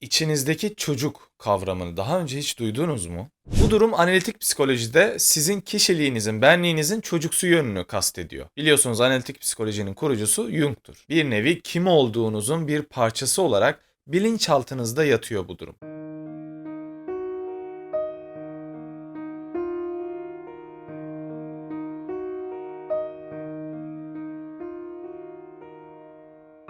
İçinizdeki çocuk kavramını daha önce hiç duydunuz mu? Bu durum analitik psikolojide sizin kişiliğinizin, benliğinizin çocuksu yönünü kastediyor. Biliyorsunuz analitik psikolojinin kurucusu Jung'tur. Bir nevi kim olduğunuzun bir parçası olarak bilinçaltınızda yatıyor bu durum.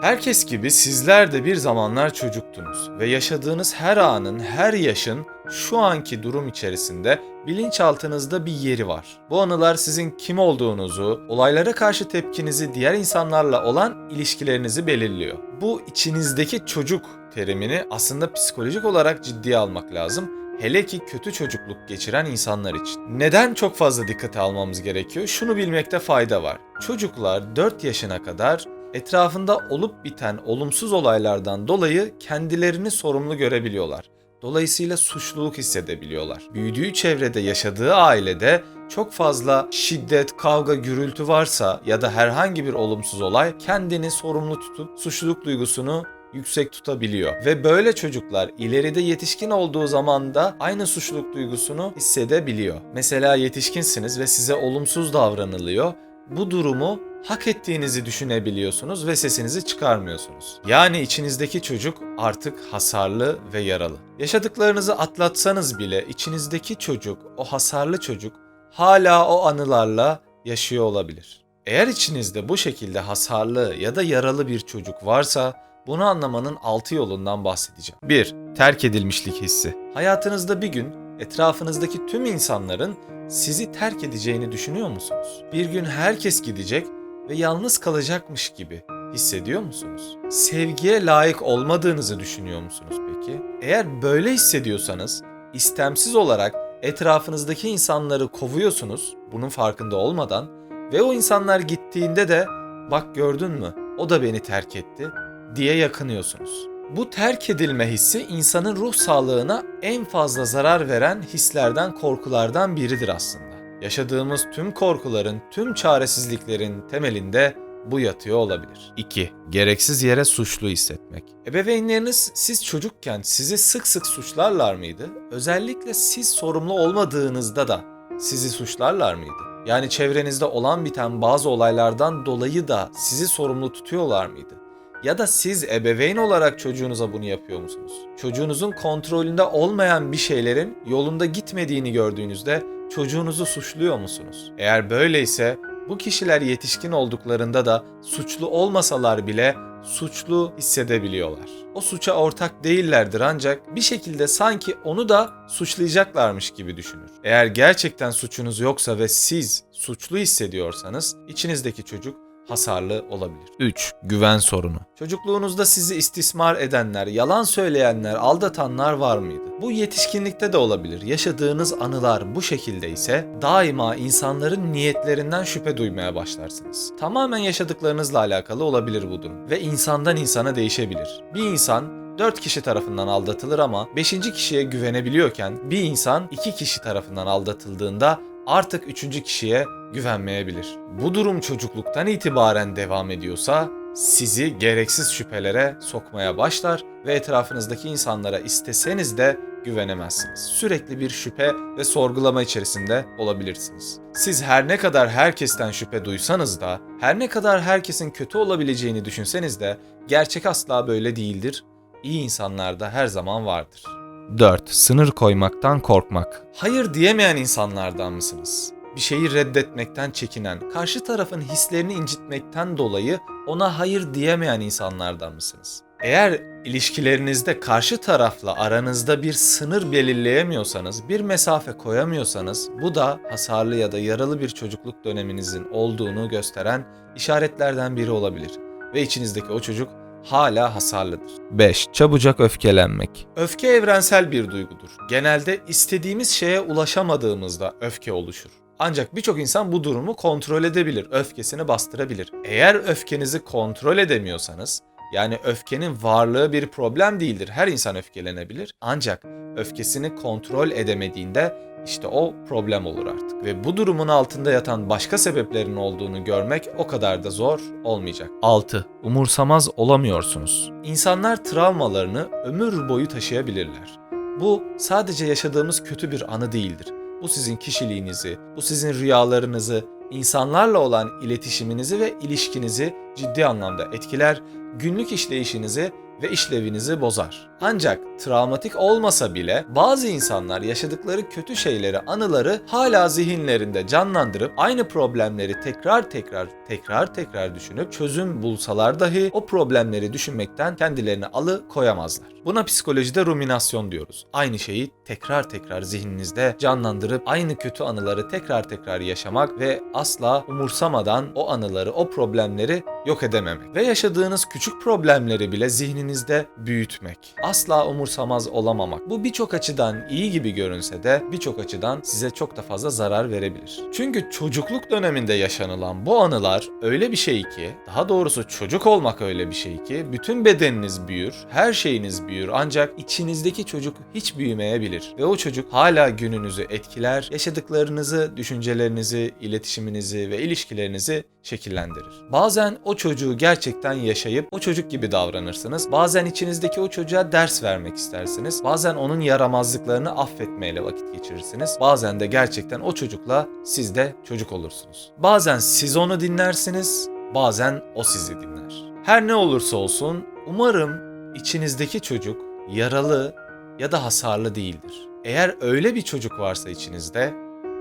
Herkes gibi sizler de bir zamanlar çocuktunuz ve yaşadığınız her anın, her yaşın şu anki durum içerisinde bilinçaltınızda bir yeri var. Bu anılar sizin kim olduğunuzu, olaylara karşı tepkinizi, diğer insanlarla olan ilişkilerinizi belirliyor. Bu içinizdeki çocuk terimini aslında psikolojik olarak ciddiye almak lazım. Hele ki kötü çocukluk geçiren insanlar için. Neden çok fazla dikkate almamız gerekiyor? Şunu bilmekte fayda var. Çocuklar 4 yaşına kadar etrafında olup biten olumsuz olaylardan dolayı kendilerini sorumlu görebiliyorlar. Dolayısıyla suçluluk hissedebiliyorlar. Büyüdüğü çevrede yaşadığı ailede çok fazla şiddet, kavga, gürültü varsa ya da herhangi bir olumsuz olay kendini sorumlu tutup suçluluk duygusunu yüksek tutabiliyor. Ve böyle çocuklar ileride yetişkin olduğu zaman da aynı suçluluk duygusunu hissedebiliyor. Mesela yetişkinsiniz ve size olumsuz davranılıyor. Bu durumu hak ettiğinizi düşünebiliyorsunuz ve sesinizi çıkarmıyorsunuz. Yani içinizdeki çocuk artık hasarlı ve yaralı. Yaşadıklarınızı atlatsanız bile içinizdeki çocuk, o hasarlı çocuk hala o anılarla yaşıyor olabilir. Eğer içinizde bu şekilde hasarlı ya da yaralı bir çocuk varsa bunu anlamanın 6 yolundan bahsedeceğim. 1. Terk edilmişlik hissi. Hayatınızda bir gün etrafınızdaki tüm insanların sizi terk edeceğini düşünüyor musunuz? Bir gün herkes gidecek ve yalnız kalacakmış gibi hissediyor musunuz? Sevgiye layık olmadığınızı düşünüyor musunuz peki? Eğer böyle hissediyorsanız istemsiz olarak etrafınızdaki insanları kovuyorsunuz bunun farkında olmadan ve o insanlar gittiğinde de bak gördün mü o da beni terk etti diye yakınıyorsunuz. Bu terk edilme hissi insanın ruh sağlığına en fazla zarar veren hislerden, korkulardan biridir aslında. Yaşadığımız tüm korkuların, tüm çaresizliklerin temelinde bu yatıyor olabilir. 2. Gereksiz yere suçlu hissetmek. Ebeveynleriniz siz çocukken sizi sık sık suçlarlar mıydı? Özellikle siz sorumlu olmadığınızda da sizi suçlarlar mıydı? Yani çevrenizde olan biten bazı olaylardan dolayı da sizi sorumlu tutuyorlar mıydı? Ya da siz ebeveyn olarak çocuğunuza bunu yapıyor musunuz? Çocuğunuzun kontrolünde olmayan bir şeylerin yolunda gitmediğini gördüğünüzde çocuğunuzu suçluyor musunuz? Eğer böyleyse bu kişiler yetişkin olduklarında da suçlu olmasalar bile suçlu hissedebiliyorlar. O suça ortak değillerdir ancak bir şekilde sanki onu da suçlayacaklarmış gibi düşünür. Eğer gerçekten suçunuz yoksa ve siz suçlu hissediyorsanız içinizdeki çocuk hasarlı olabilir. 3. Güven sorunu. Çocukluğunuzda sizi istismar edenler, yalan söyleyenler, aldatanlar var mıydı? Bu yetişkinlikte de olabilir. Yaşadığınız anılar bu şekilde ise daima insanların niyetlerinden şüphe duymaya başlarsınız. Tamamen yaşadıklarınızla alakalı olabilir bu durum ve insandan insana değişebilir. Bir insan 4 kişi tarafından aldatılır ama 5. kişiye güvenebiliyorken bir insan 2 kişi tarafından aldatıldığında artık 3. kişiye güvenmeyebilir. Bu durum çocukluktan itibaren devam ediyorsa sizi gereksiz şüphelere sokmaya başlar ve etrafınızdaki insanlara isteseniz de güvenemezsiniz. Sürekli bir şüphe ve sorgulama içerisinde olabilirsiniz. Siz her ne kadar herkesten şüphe duysanız da, her ne kadar herkesin kötü olabileceğini düşünseniz de gerçek asla böyle değildir. İyi insanlar da her zaman vardır. 4. Sınır koymaktan korkmak. Hayır diyemeyen insanlardan mısınız? Bir şeyi reddetmekten çekinen, karşı tarafın hislerini incitmekten dolayı ona hayır diyemeyen insanlardan mısınız? Eğer ilişkilerinizde karşı tarafla aranızda bir sınır belirleyemiyorsanız, bir mesafe koyamıyorsanız bu da hasarlı ya da yaralı bir çocukluk döneminizin olduğunu gösteren işaretlerden biri olabilir. Ve içinizdeki o çocuk hala hasarlıdır. 5. Çabucak öfkelenmek. Öfke evrensel bir duygudur. Genelde istediğimiz şeye ulaşamadığımızda öfke oluşur. Ancak birçok insan bu durumu kontrol edebilir, öfkesini bastırabilir. Eğer öfkenizi kontrol edemiyorsanız, yani öfkenin varlığı bir problem değildir. Her insan öfkelenebilir. Ancak öfkesini kontrol edemediğinde işte o problem olur artık. Ve bu durumun altında yatan başka sebeplerin olduğunu görmek o kadar da zor olmayacak. 6. Umursamaz olamıyorsunuz. İnsanlar travmalarını ömür boyu taşıyabilirler. Bu sadece yaşadığımız kötü bir anı değildir. Bu sizin kişiliğinizi, bu sizin rüyalarınızı, insanlarla olan iletişiminizi ve ilişkinizi ciddi anlamda etkiler, günlük işleyişinizi ve işlevinizi bozar. Ancak travmatik olmasa bile bazı insanlar yaşadıkları kötü şeyleri, anıları hala zihinlerinde canlandırıp aynı problemleri tekrar tekrar tekrar tekrar düşünüp çözüm bulsalar dahi o problemleri düşünmekten kendilerini alı koyamazlar. Buna psikolojide ruminasyon diyoruz. Aynı şeyi tekrar tekrar zihninizde canlandırıp aynı kötü anıları tekrar tekrar yaşamak ve asla umursamadan o anıları, o problemleri yok edememek. Ve yaşadığınız küçük problemleri bile zihninizde büyütmek. Asla umursamaz olamamak. Bu birçok açıdan iyi gibi görünse de birçok açıdan size çok da fazla zarar verebilir. Çünkü çocukluk döneminde yaşanılan bu anılar öyle bir şey ki, daha doğrusu çocuk olmak öyle bir şey ki bütün bedeniniz büyür, her şeyiniz büyür ancak içinizdeki çocuk hiç büyümeyebilir ve o çocuk hala gününüzü etkiler, yaşadıklarınızı, düşüncelerinizi, iletişiminizi ve ilişkilerinizi şekillendirir. Bazen o çocuğu gerçekten yaşayıp o çocuk gibi davranırsınız. Bazen içinizdeki o çocuğa ders vermek istersiniz. Bazen onun yaramazlıklarını affetmeyle vakit geçirirsiniz. Bazen de gerçekten o çocukla siz de çocuk olursunuz. Bazen siz onu dinlersiniz, bazen o sizi dinler. Her ne olursa olsun umarım içinizdeki çocuk yaralı ya da hasarlı değildir. Eğer öyle bir çocuk varsa içinizde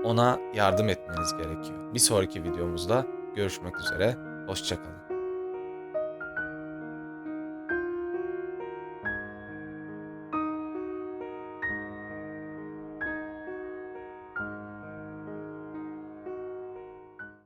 ona yardım etmeniz gerekiyor. Bir sonraki videomuzda görüşmek üzere. Hoşçakalın.